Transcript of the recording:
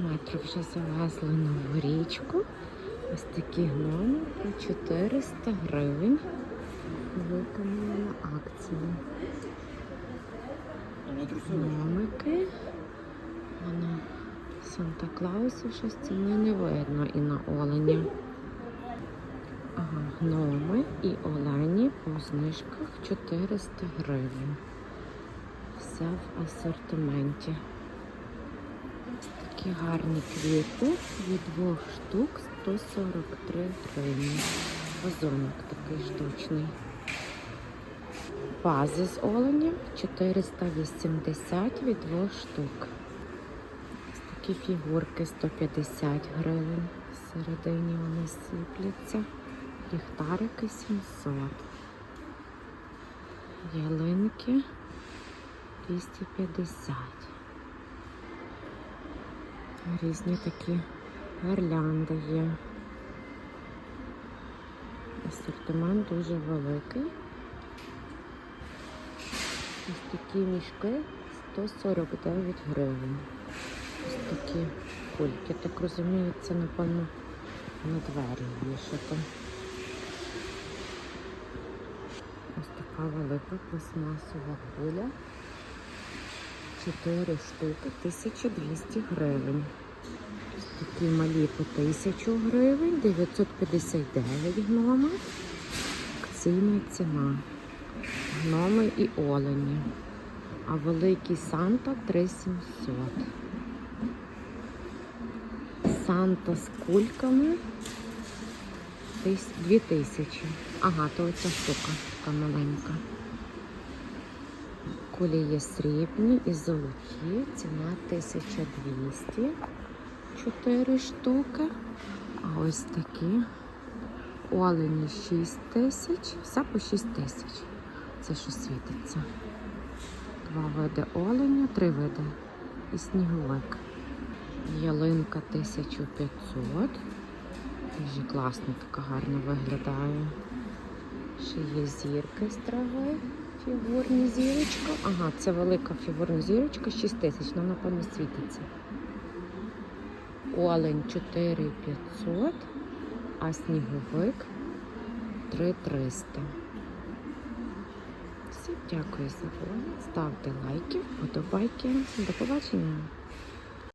Метро вже завезли нову річку. Ось такі гноми по 400 гривень. Виконали на акції. Гномики. Воно Санта Клаусів щось ціни не видно і на олені. Ага, гноми і олені по знижках 400 гривень. Все в асортименті. Такі гарні квіти від двох штук 143 гривні. Вазонок такий штучний. Вази з оленя 480 від двох штук. Ось такі фігурки 150 гривень. Всередині вони сипляться. Ліхтарики 700. Ялинки 250. Різні такі гирлянди є. Асортимент дуже великий. Ось такі мішки 149 гривень. Ось такі кульки. Так розумію, це напевно на двері вішати. Ось така велика пластмасова куля. 4 штуки 1200 гривень. Такі малі по 1000 гривень, 959 гноми. Акційна ціна. Гноми і олені. А великий Санта 3700. Санта з кульками 2000. Ага, то оця штука така маленька. Кулі є срібні і золоті. Ціна 1200. 4 штуки. А ось такі. Олені 6 тисяч. Все по 6 тисяч. Це що світиться. Два види оленя, три види. І сніговик. Ялинка 1500. Дуже класно, така гарно виглядає. Ще є зірки з трави. Фігурні зірочка. Ага, це велика фігурна зірочка, 6 тисяч, вона напевно світиться. Олень 4500, а сніговик 3300. Всім дякую за увагу. Ставте лайки, вподобайки. До побачення!